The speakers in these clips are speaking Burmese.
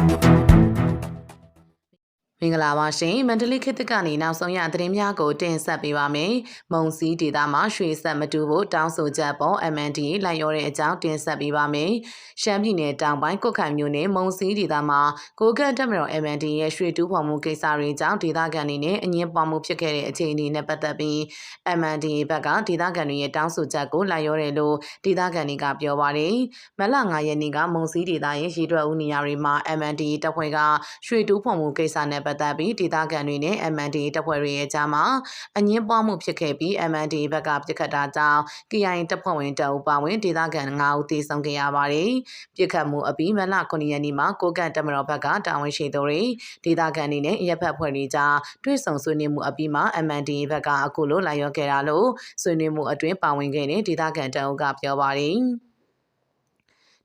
Thank you. မင်္ဂလာပါရှင်မန္တလေးခေတ်သစ်ကနေနောက်ဆုံးရသတင်းများကိုတင်ဆက်ပေးပါမယ်။မုံစည်းဒေတာမှာရွှေဆက်မတူဖို့တောင်းဆိုချက်ပေါ် MND လိုက်ရောတဲ့အကြောင်းတင်ဆက်ပေးပါမယ်။ရှမ်းပြည်နယ်တောင်ပိုင်းကုတ်ခိုင်မြို့နယ်မုံစည်းဒေတာမှာကိုကန့်တက်မတော် MND ရဲ့ရွှေတူးဖော်မှုကိစ္စတွေကြောင့်ဒေသခံတွေနဲ့အငင်းပွားမှုဖြစ်ခဲ့တဲ့အခြေအနေနဲ့ပတ်သက်ပြီး MND ဘက်ကဒေသခံတွေရဲ့တောင်းဆိုချက်ကိုလိုက်ရောတယ်လို့ဒေသခံတွေကပြောပါတယ်။မလ9ရက်နေ့ကမုံစည်းဒေတာရဲ့ရေတွက်ဦးနေရာတွေမှာ MND တပ်ဖွဲ့ကရွှေတူးဖော်မှုကိစ္စနဲ့ပတ်သက်ပြီးဒေသခံတွေနဲ့ MND တပ်ဖွဲ့တွေရဲ့ကြားမှာအငင်းပွားမှုဖြစ်ခဲ့ပြီး MND ဘက်ကပြစ်ခတ်တာကြောင့် KI တပ်ဖွဲ့ဝင်တအုပ်ပါဝင်ဒေသခံ9ဦးသေဆုံးခဲ့ရပါတယ်။ပြစ်ခတ်မှုအပြီးမလ9ရက်နေ့မှာကိုကန့်တပ်မတော်ဘက်ကတာဝန်ရှိသူတွေဒေသခံတွေနဲ့ရပ်ဖက်ဖွဲ့တွေကြားတွေ့ဆုံဆွေးနွေးမှုအပြီးမှာ MND ဘက်ကအခုလိုလာရောက်ခဲ့တာလို့ဆွေးနွေးမှုအတွင်းပါဝင်ခဲ့တဲ့ဒေသခံတအုပ်ကပြောပါတယ်။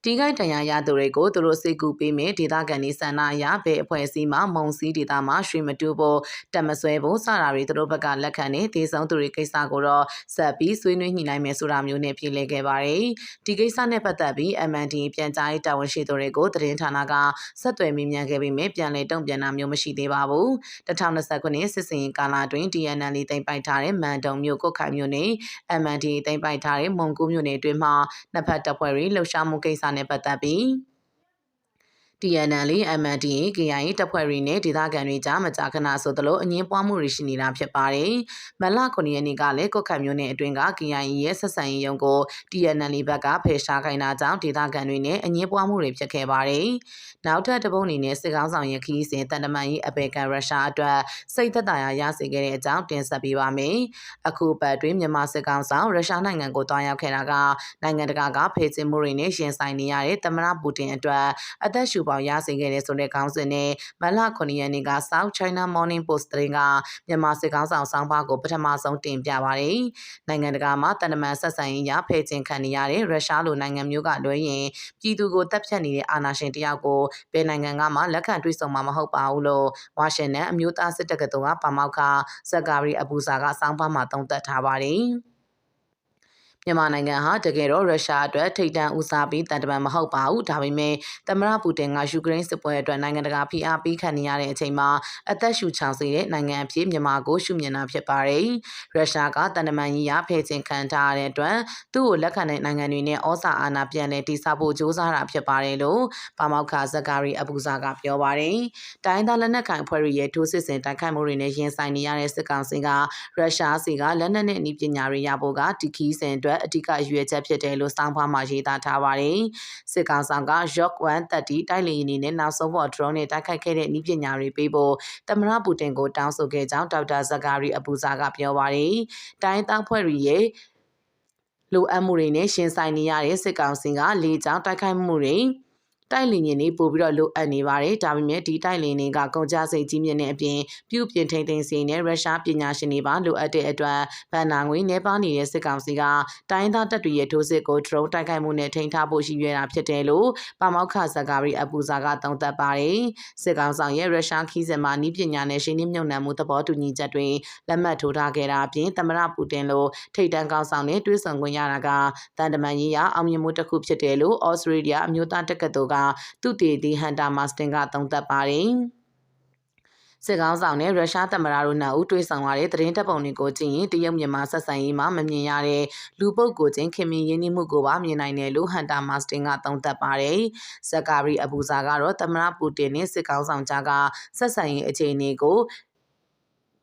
တီးခိုက်တန်ရာရသူတွေကိုသူတို့စိတ်ကူပေးမယ်ဒေသခံတွေဆန္ဒအရဘယ်အဖွဲ့အစည်းမှမုံစည်းဒေသမှာရွှေမတူဖို့တက်မဆွဲဖို့စတာတွေသူတို့ဘက်ကလက်ခံနေဒေဆုံးသူတွေကိစ္စကိုတော့ဆက်ပြီးဆွေးနွေးညှိနှိုင်းမယ်ဆိုတာမျိုးနဲ့ပြည်လဲခဲ့ပါတယ်ဒီကိစ္စနဲ့ပတ်သက်ပြီး MND ပြန်ကြားရေးတာဝန်ရှိသူတွေကိုသတင်းဌာနကဆက်သွယ်မေးမြန်းခဲ့ပေမဲ့ပြန်လည်တုံ့ပြန်တာမျိုးမရှိသေးပါဘူး2020ခုနှစ်စစ်စင်ကာလအတွင်း DNL တင်ပိုက်ထားတဲ့မန်တုံမြို့ကုတ်ခိုင်မြို့နယ် MND တင်ပိုက်ထားတဲ့မုံကူးမြို့နယ်အတွင်းမှာနှစ်ဖက်တပ်ဖွဲ့တွေလှုပ်ရှားမှုကိစ္စနဲ့ပတ်သက်ပြီး TNL MNDA KIA တပ်ဖွဲ့တွေနဲ့ဒေသခံတွေကြားမကြာခဏဆိုသလိုအငင်းပွားမှုတွေရှိနေတာဖြစ်ပါတယ်။မလ9ရက်နေ့ကလည်းကုတ်ခတ်မျိုးနယ်အတွင်းက KIA ရဲ့ဆက်ဆံရေးရုံးကို TNL ဘက်ကဖယ်ရှားခိုင်းတာကြောင့်ဒေသခံတွေနဲ့အငင်းပွားမှုတွေဖြစ်ခဲ့ပါတယ်။နောက်ထပ်တပုံအနေနဲ့စစ်ကောင်းဆောင်ရဲ့ခီးစဉ်တန်တမန်ရေးအပေကန်ရုရှားအတွက်စိတ်သက်သာရာရစေခဲ့တဲ့အကြောင်းတင်ဆက်ပေးပါမယ်။အခုပတ်တွင်မြန်မာစစ်ကောင်ဆောင်ရုရှားနိုင်ငံကိုတွားရောက်ခဲ့တာကနိုင်ငံတကာကဖေးချင်မှုတွေနဲ့ရှင်ဆိုင်နေရတဲ့သမ္မတပူတင်အတွက်အသက်ရှူပေါရစေခဲ့တဲ့ဆိုတဲ့ခေါင်းစဉ်နဲ့မလ9ရက်နေ့က South China Morning Post သတင်းကမြန်မာစစ်ကောင်ဆောင်ဆောင်းပါးကိုပထမဆုံးတင်ပြပါတယ်။နိုင်ငံတကာမှာတန်တမန်ဆက်ဆံရေးရဖယ်ကျင်ခံနေရတဲ့ရုရှားလိုနိုင်ငံမျိုးကလွဲရင်ပြည်သူကိုတပ်ဖြတ်နေတဲ့အာဏာရှင်တယောက်ကိုဘယ်နိုင်ငံကမှလက်ခံတွေ့ဆုံမှာမဟုတ်ပါဘူးလို့ဝါရှင်တန်အမျိုးသားစစ်တက္ကသိုလ်ကပါမောက္ခဇက်ကာရီအဘူဇာကစောင်းပါမှာသုံးသပ်ထားပါတယ်။ မြန်မာနိုင်ငံဟာတကယ်တော့ရုရှားအတွက်ထိပ်တန်းဦးစားပေးတန်တမန်မဟုတ်ပါဘူးဒါပေမဲ့သမရပူတင်ကယူကရိန်းစစ်ပွဲအတွက်နိုင်ငံတကာဖိအားပေးခံနေရတဲ့အချိန်မှာအသက်ရှူချောင်စေတဲ့နိုင်ငံအဖြစ်မြန်မာကိုရှုမြင်တာဖြစ်ပါတယ်ရုရှားကတန်တမန်ကြီးရဖယ်ချင်ခံထားရတဲ့အတွက်သူ့ကိုလက်ခံတဲ့နိုင်ငံတွေနဲ့ဩဇာအာဏာပြန်လည်တည်ဆောက်ဖို့ကြိုးစားတာဖြစ်ပါတယ်လို့ပါမောက္ခဇက်ကာရီအဘူဇာကပြောပါတယ်တိုင်းသားလက်နက်ကိုင်အဖွဲ့တွေရဲ့ထိုးစစ်ဆင်တိုက်ခိုက်မှုတွေနဲ့ရင်ဆိုင်နေရတဲ့စစ်ကောင်စီကရုရှားစီကလက်နက်နဲ့အနည်းပညာတွေရဖို့ကဒီခီးစဉ်အတွက်အတွက်အဓိကအရွေးချက်ဖြစ်တယ်လို့စောင်းဖွားမှာရေးသားထားပါတယ်။စစ်ကောင်ဆောင်က Yok 130တိုက်လေယာဉ်တွေနဲ့နောက်ဆုံးပေါ် drone နဲ့တိုက်ခိုက်ခဲ့တဲ့နည်းပညာတွေပေးဖို့သမရပူတင်ကိုတောင်းဆိုခဲ့ကြောင်းဒေါက်တာဇကာရီအပူဇာကပြောပါတယ်။တိုင်းသားဖွဲ့တွေရဲ့လိုအပ်မှုတွေနဲ့ရှင်ဆိုင်နေရတဲ့စစ်ကောင်စီကလေကြောင်းတိုက်ခိုက်မှုတွေ တိုက်လင်ရင်တွေပို့ပြီးတော့လိုအပ်နေပါတယ်ဒါပေမဲ့ဒီတိုက်လင်တွေကကုန်ကြစိတ်ကြီးမြင့်တဲ့အပြင်ပြုပြင်ထိန်သိမ်းစီနဲ့ရုရှားပညာရှင်တွေပါလိုအပ်တဲ့အတွက်ဗန်နာငွေနေပါနေတဲ့စစ်ကောင်စီကတိုင်းသားတပ်တွေရဲ့ထိုးစစ်ကို drone တိုက်ခိုက်မှုနဲ့ထိန်းထားဖို့ရှိရတာဖြစ်တယ်လို့ပါမောက္ခဇကာရီအပူဇာကသုံးသပ်ပါတယ်စစ်ကောင်ဆောင်ရဲ့ရုရှားခီးစင်မှာနီးပညာနဲ့ရှင်းနှမြုံနှံမှုသဘောတူညီချက်တွေလက်မှတ်ထိုးထားခဲ့တာအပြင်သမရပူတင်လိုထိပ်တန်းကောင်းဆောင်နဲ့တွဲဆောင်ခွင့်ရတာကတန်တမန်ရေးရအောင်မြင်မှုတစ်ခုဖြစ်တယ်လို့ဩစတြေးလျအမျိုးသားတက္ကသိုလ်ကသူတေဒီဟန်တာမာစတင်ကသုံးသပ်ပါတယ်စစ်ကောင်းဆောင်နဲ့ရုရှားသမ္မတတို့နှစ်ဦးတွေ့ဆုံလာတဲ့သတင်းတပ်ပုံတွေကိုကြည့်ရင်တရုတ်မြန်မာဆက်ဆံရေးမှာမမြင်ရတဲ့လူပုတ်ကိုချင်းခင်မင်ရင်းနှီးမှုကိုပါမြင်နိုင်တယ်လို့ဟန်တာမာစတင်ကသုံးသပ်ပါတယ်။ဇက်ကာရီအဘူဇာကတော့သမ္မတပူတင်နဲ့စစ်ကောင်းဆောင်ကြားကဆက်ဆံရေးအခြေအနေကို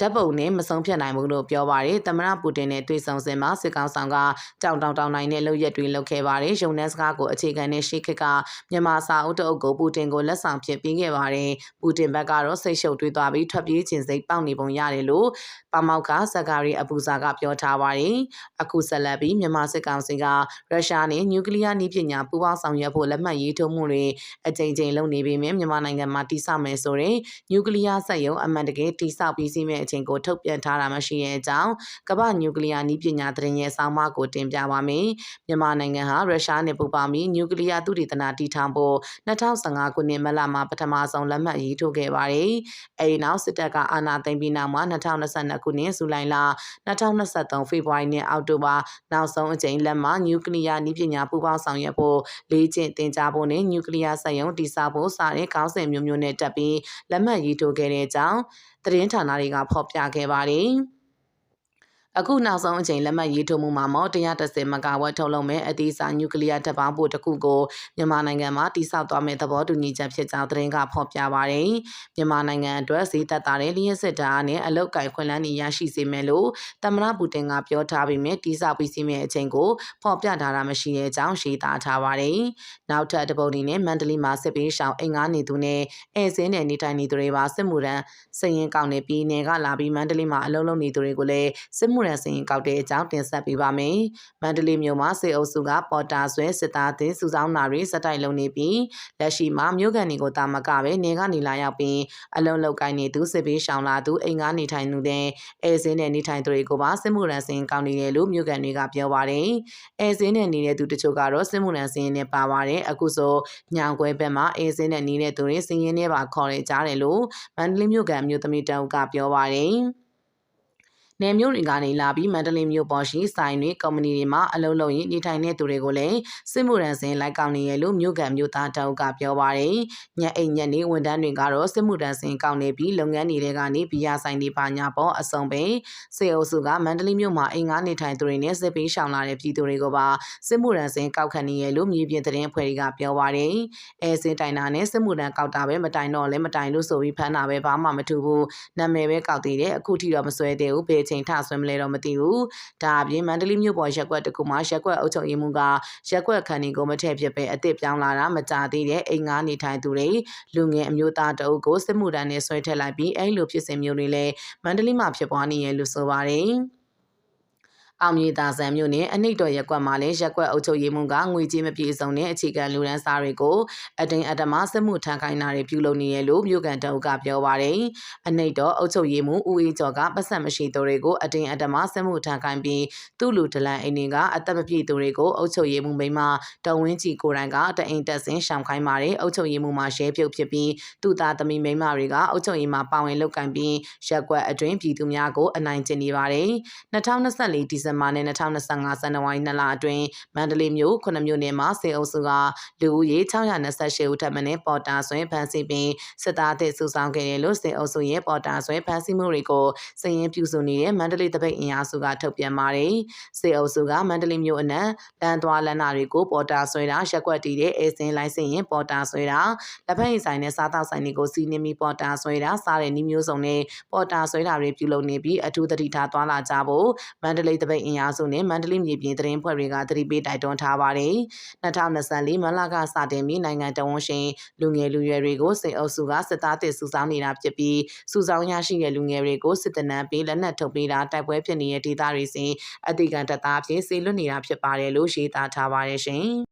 ဓာတ်ပုံနဲ့မဆုံးဖြတ်နိုင်ဘူးလို့ပြောပါတယ်။သမရပူတင်နဲ့တွေ့ဆုံစင်မှာစစ်ကောင်ဆောင်ကတောင်တောင်တောင်နိုင်တဲ့လုပ်ရက်တွေလုပ်ခဲ့ပါတယ်။ရုံနက်စကားကိုအခြေခံတဲ့ရှေ့ခက်ကမြန်မာစာအုပ်တအုပ်ကိုပူတင်ကိုလက်ဆောင်ဖြစ်ပေးခဲ့ပါတယ်။ပူတင်ဘက်ကတော့စိတ်ရှုပ်တွေးသွားပြီးထွက်ပြေးခြင်းစိတ်ပေါက်နေပုံရတယ်လို့ပမောက်ကဇကာရီအပူဇာကပြောထားပါတယ်။အခုဆက်လက်ပြီးမြန်မာစစ်ကောင်စီကရုရှားနဲ့နျူကလ িয়ার နည်းပညာပူးပေါင်းဆောင်ရွက်ဖို့လက်မှတ်ရေးထိုးမှုတွေအကြိမ်ကြိမ်လုပ်နေပေမဲ့မြန်မာနိုင်ငံမှာတိစောက်မယ်ဆိုရင်နျူကလ িয়ার စက်ရုံအမှန်တကယ်တိစောက်ပြီးစီးမဲ့အ ချိန်ကိုထုတ်ပြန်ထားတာမရှိတဲ့အကြောင်းကမ္ဘာနျူကလ িয়ার နည်းပညာသတင်းရဲ့ဆောင်းပါးကိုတင်ပြပါမယ်။မြန်မာနိုင်ငံဟာရုရှားနဲ့ပူးပေါင်းပြီးနျူကလ িয়ার သုတေသနတည်ထောင်ဖို့2015ခုနှစ်မတ်လမှာပထမဆုံးလက်မှတ်ရေးထိုးခဲ့ပါတယ်။အဲဒီနောက်စစ်တပ်ကအာဏာသိမ်းပြီးနောက်မှာ2022ခုနှစ်ဇူလိုင်လ2023ဖေဖော်ဝါရီနဲ့အောက်တိုဘာနောက်ဆုံးအကြိမ်လက်မှနျူကလ িয়ার နည်းပညာပူးပေါင်းဆောင်ရွက်ဖို့လေ့ကျင့်သင်ကြားဖို့နဲ့နျူကလ িয়ার စက်ရုံတည်ဆောက်ဖို့စတဲ့ခေါင်းစဉ်မျိုးမျိုးနဲ့တက်ပြီးလက်မှတ်ရေးထိုးခဲ့တဲ့အကြောင်းသတင်းဌာနတွေက ဖော်ပြခဲ့ပါတယ်။ အခုနောက်ဆုံးအချိန်လက်မှတ်ရေးထိုးမှုမှာမော်130မဂါဝတ်ထုတ်လုပ်မဲ့အသေးစားနျူကလ িয়ার တပ်ပေါင်းဖို့တစ်ခုကိုမြန်မာနိုင်ငံမှာတိစောက်သွားမဲ့သဘောတူညီချက်ဖြစ်ကြောင်းသတင်းကဖော်ပြပါရယ်မြန်မာနိုင်ငံအတွက်ဈေးသက်သာတဲ့လျှက်စစ်ဓာတ်နဲ့အလုတ်ကိုင်ခွင့်လန်းနေရရှိစေမယ်လို့တမရပူတင်ကပြောထားပြီးမြဲတိစောက်ပြီးစီမဲ့အချိန်ကိုဖော်ပြထားတာမရှိတဲ့အကြောင်းရှင်းသားထားပါရယ်နောက်ထပ်တပုတ်ဒီနဲ့မန္တလေးမှာစစ်ပေးရှောင်းအိမ်ငါနေသူနဲ့အဲစင်းနဲ့နေထိုင်နေသူတွေပါစစ်မှုရန်စရင်ကောက်နေပြီးနေကလာပြီးမန္တလေးမှာအလုံးလုံးနေသူတွေကိုလည်းစစ်မှုရန်စရင်ကောက်တဲ့အကြောင်းတင်ဆက်ပေးပါမယ်။မန္တလေးမြို့မှာစေအုပ်စုကပေါ်တာဆွဲစစ်သားသင်းစုဆောင်းနာတွေစက်တိုက်လုံးနေပြီးလက်ရှိမှာမြို့ကန်တွေကိုတာမကပဲနေကနေလာရောက်ပြီးအလုံးလောက်ကိုင်းနေသူစစ်ပေးရှောင်လာသူအိမ်ကားနေထိုင်သူတဲ့အဲစင်းနဲ့နေထိုင်သူတွေကိုပါစစ်မှုရန်စင်ကောင်းနေတယ်လို့မြို့ကန်တွေကပြောပါတယ်။အဲစင်းနဲ့နေတဲ့သူတချို့ကတော့စစ်မှုရန်စင်နဲ့ပါပါတယ်။အခုဆိုညောင်ခွဲဘက်မှာအဲစင်းနဲ့နေတဲ့သူတွေစင်ရင်နဲ့ပါခေါ်ရကြတယ်လို့မန္တလေးမြို့ကန်မြို့သမီးတအုပ်ကပြောပါတယ်။ နယ်မြို့တွေကနေလာပြီးမန္တလေးမြို့ပေါ်ရှိဆိုင်တွေကုမ္ပဏီတွေမှာအလုပ်လုပ်ရင်းနေထိုင်တဲ့သူတွေကိုလည်းစစ်မှုရန်စင်လိုက်ကောက်နေရလို့မြို့ကန်မြို့သားတောက်ကပြောပါရယ်ညအိမ်ညက်နေဝန်ထမ်းတွေကတော့စစ်မှုရန်စင်ကောက်နေပြီးလုပ်ငန်းတွေကနေဘီယာဆိုင်တွေပါညာပေါ်အစုံပဲစေအုပ်စုကမန္တလေးမြို့မှာအိမ်ငါနေထိုင်သူတွေနဲ့စစ်ပေးရှောင်လာတဲ့ပြည်သူတွေကိုပါစစ်မှုရန်စင်ကောက်ခံနေရလို့မြေပြင်သတင်းဖွဲ့တွေကပြောပါရယ်အဲစင်တိုင်တာနဲ့စစ်မှုရန်ကောက်တာပဲမတိုင်တော့လဲမတိုင်လို့ဆိုပြီးဖမ်းတာပဲဘာမှမထူဘူးနာမည်ပဲကောက်သေးတယ်အခုထိတော့မစွဲသေးဘူးဘယ်ချိန်ထဆွဲမလဲတော့မသိဘူးဒါအပြင်မန္တလေးမြို့ပေါ်ရက်ကွက်တကူမှာရက်ကွက်အုပ်ချုပ်ရေးမှူးကရက်ကွက်ခန်းတွေကိုမထည့်ဖြစ်ပဲအစ်စ်ပြောင်းလာတာမကြသေးတဲ့အိမ်ငါနေထိုင်သူတွေလူငယ်အမျိုးသားတအုပ်ကိုစစ်မှုထမ်းနဲ့ဆွဲထည့်လိုက်ပြီးအဲ့လိုဖြစ်စဉ်မျိုးတွေလည်းမန္တလေးမှာဖြစ်ပွားနေရလို့ဆိုပါတယ် အောင်မြေသာဆန်မြို့နယ်အနှိတ်တော်ရက်ကွက်မှာလည်းရက်ကွက်အုပ်ချုပ်ရေးမှူးကငွေကြေးမပြေစုံတဲ့အခြေခံလူရန်စားတွေကိုအတင်းအဓမ္မစစ်မှုထမ်းခိုင်းတာတွေပြုလုပ်နေရလို့မြို့ကန်တအုပ်ကပြောပါရယ်အနှိတ်တော်အုပ်ချုပ်ရေးမှူးဦးအေးကျော်ကပတ်သက်မရှိသူတွေကိုအတင်းအဓမ္မစစ်မှုထမ်းခိုင်းပြီးသူ့လူဒလန်အိမ်တွေကအသက်မပြည့်သူတွေကိုအုပ်ချုပ်ရေးမှူးမိမတဝင်းကြီးကိုယ်တိုင်ကတအိမ်တက်ဆင်းရှောင်ခိုင်းပါတယ်အုပ်ချုပ်ရေးမှူးမှာရဲပြုတ်ဖြစ်ပြီးသူ့သားသမီးမိမတွေကအုပ်ချုပ်ရေးမှာပါဝင်လုပ်ကင်ပြီးရက်ကွက်အတွင်းပြည်သူများကိုအနိုင်ကျင့်နေပါတယ်2024ဒီဇင်ဘာနဲ့2025ဇန်နဝါရီလအတွင်းမန္တလေးမြို့ခုနှစ်မြို့နယ်မှာစေအုပ်စုကလူဦးရေ628ဦးထပ်မံပေါ်တာဆွဲဖမ်းဆီးပြီးစစ်သားသစ်စုဆောင်ခဲ့တယ်လို့စေအုပ်စုရဲ့ပေါ်တာဆွဲဖမ်းဆီးမှုတွေကိုစည်ရင်ပြုစုနေတဲ့မန္တလေးတပိတ်အင်အားစုကထုတ်ပြန်ပါတယ်။စေအုပ်စုကမန္တလေးမြို့အနှံ့လမ်းသွားလမ်းနာတွေကိုပေါ်တာဆွဲတာရက်ွက်တီးတဲ့အဲစင်းလိုင်းစင်ရင်ပေါ်တာဆွဲတာလက်ဖက်ရည်ဆိုင်နဲ့စားတောက်ဆိုင်တွေကိုစီးနှင်းပြီးပေါ်တာဆွဲတာစားတဲ့နှီးမျိုးစုံနဲ့ပေါ်တာဆွဲတာတွေပြုလုပ်နေပြီးအထူးသတိထားသွားလာကြဖို့မန္တလေးတပိတ်အင်အားစုနဲ့မန္တလေးမြေပြင်သတင်းဖွဲ့တွေကသတိပေးတိုက်တွန်းထားပါတယ်။2024မလကစတင်ပြီးနိုင်ငံတော်ဝန်ရှင်လူငယ်လူရွယ်တွေကိုစိတ်အုပ်စုကစစ်သားတစ်စုဆောင်းနေတာဖြစ်ပြီးစုဆောင်းရရှိတဲ့လူငယ်တွေကိုစစ်တနမ်းပေးလက်နက်ထုတ်ပေးတာတိုက်ပွဲဖြစ်နေတဲ့ဒေသတွေစဉ်အတိကံတပ်သားဖြစ်စေလွတ်နေတာဖြစ်ပါတယ်လို့ရှင်းသားထားပါတယ်ရှင်။